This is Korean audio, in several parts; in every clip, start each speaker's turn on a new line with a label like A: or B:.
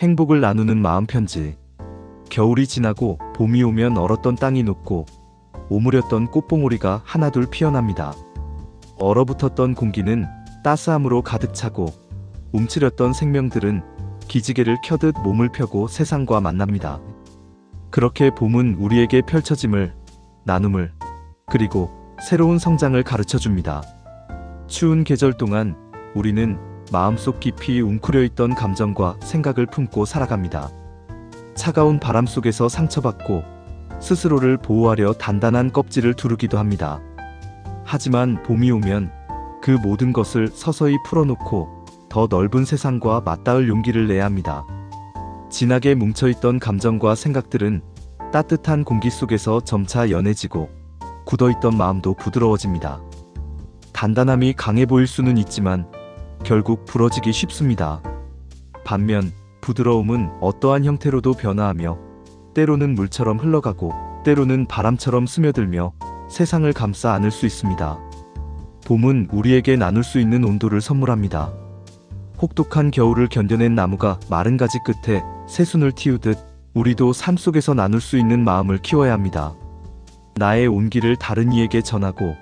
A: 행복을 나누는 마음 편지. 겨울이 지나고 봄이 오면 얼었던 땅이 녹고 오므렸던 꽃봉오리가 하나둘 피어납니다. 얼어붙었던 공기는 따스함으로 가득 차고 움츠렸던 생명들은 기지개를 켜듯 몸을 펴고 세상과 만납니다. 그렇게 봄은 우리에게 펼쳐짐을, 나눔을, 그리고 새로운 성장을 가르쳐 줍니다. 추운 계절 동안 우리는 마음속 깊이 웅크려 있던 감정과 생각을 품고 살아갑니다. 차가운 바람 속에서 상처받고 스스로를 보호하려 단단한 껍질을 두르기도 합니다. 하지만 봄이 오면 그 모든 것을 서서히 풀어놓고 더 넓은 세상과 맞닿을 용기를 내야 합니다. 진하게 뭉쳐있던 감정과 생각들은 따뜻한 공기 속에서 점차 연해지고 굳어있던 마음도 부드러워집니다. 단단함이 강해 보일 수는 있지만 결국 부러지기 쉽습니다. 반면 부드러움은 어떠한 형태로도 변화하며 때로는 물처럼 흘러가고 때로는 바람처럼 스며들며 세상을 감싸 안을 수 있습니다. 봄은 우리에게 나눌 수 있는 온도를 선물합니다. 혹독한 겨울을 견뎌낸 나무가 마른 가지 끝에 새순을 틔우듯 우리도 삶 속에서 나눌 수 있는 마음을 키워야 합니다. 나의 온기를 다른 이에게 전하고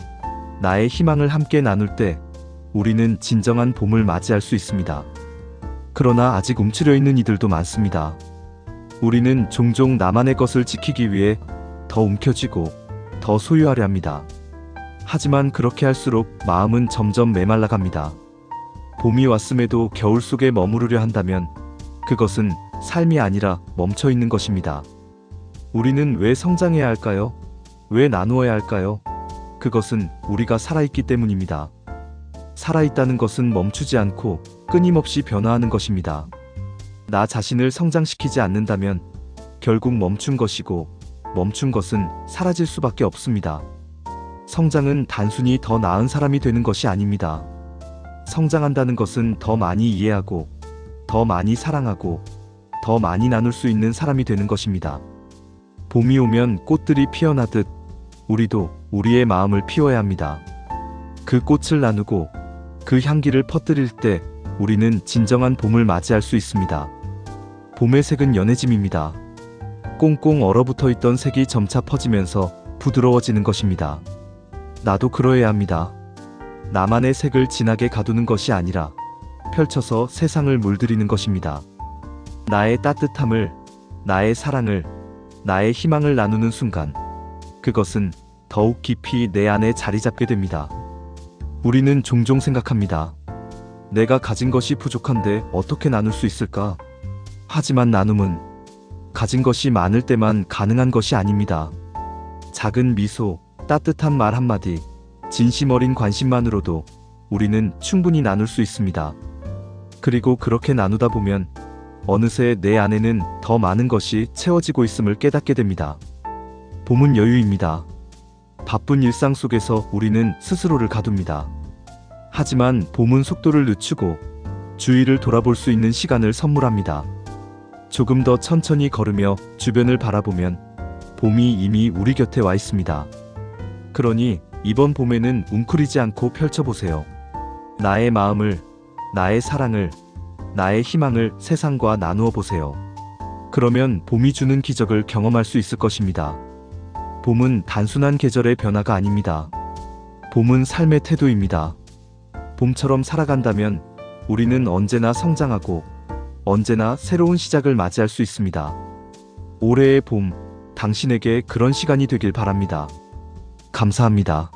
A: 나의 희망을 함께 나눌 때 우리는 진정한 봄을 맞이할 수 있습니다. 그러나 아직 움츠려 있는 이들도 많습니다. 우리는 종종 나만의 것을 지키기 위해 더 움켜쥐고 더 소유하려 합니다. 하지만 그렇게 할수록 마음은 점점 메말라 갑니다. 봄이 왔음에도 겨울 속에 머무르려 한다면 그것은 삶이 아니라 멈춰 있는 것입니다. 우리는 왜 성장해야 할까요? 왜 나누어야 할까요? 그것은 우리가 살아있기 때문입니다. 살아있다는 것은 멈추지 않고 끊임없이 변화하는 것입니다. 나 자신을 성장시키지 않는다면 결국 멈춘 것이고 멈춘 것은 사라질 수밖에 없습니다. 성장은 단순히 더 나은 사람이 되는 것이 아닙니다. 성장한다는 것은 더 많이 이해하고 더 많이 사랑하고 더 많이 나눌 수 있는 사람이 되는 것입니다. 봄이 오면 꽃들이 피어나듯 우리도 우리의 마음을 피워야 합니다. 그 꽃을 나누고 그 향기를 퍼뜨릴 때 우리는 진정한 봄을 맞이할 수 있습니다. 봄의 색은 연해짐입니다. 꽁꽁 얼어붙어 있던 색이 점차 퍼지면서 부드러워지는 것입니다. 나도 그러해야 합니다. 나만의 색을 진하게 가두는 것이 아니라 펼쳐서 세상을 물들이는 것입니다. 나의 따뜻함을, 나의 사랑을, 나의 희망을 나누는 순간, 그것은 더욱 깊이 내 안에 자리 잡게 됩니다. 우리는 종종 생각합니다. 내가 가진 것이 부족한데 어떻게 나눌 수 있을까? 하지만 나눔은 가진 것이 많을 때만 가능한 것이 아닙니다. 작은 미소, 따뜻한 말 한마디, 진심 어린 관심만으로도 우리는 충분히 나눌 수 있습니다. 그리고 그렇게 나누다 보면 어느새 내 안에는 더 많은 것이 채워지고 있음을 깨닫게 됩니다. 봄은 여유입니다. 바쁜 일상 속에서 우리는 스스로를 가둡니다. 하지만 봄은 속도를 늦추고 주위를 돌아볼 수 있는 시간을 선물합니다. 조금 더 천천히 걸으며 주변을 바라보면 봄이 이미 우리 곁에 와 있습니다. 그러니 이번 봄에는 웅크리지 않고 펼쳐보세요. 나의 마음을, 나의 사랑을, 나의 희망을 세상과 나누어 보세요. 그러면 봄이 주는 기적을 경험할 수 있을 것입니다. 봄은 단순한 계절의 변화가 아닙니다. 봄은 삶의 태도입니다. 봄처럼 살아간다면 우리는 언제나 성장하고 언제나 새로운 시작을 맞이할 수 있습니다. 올해의 봄, 당신에게 그런 시간이 되길 바랍니다. 감사합니다.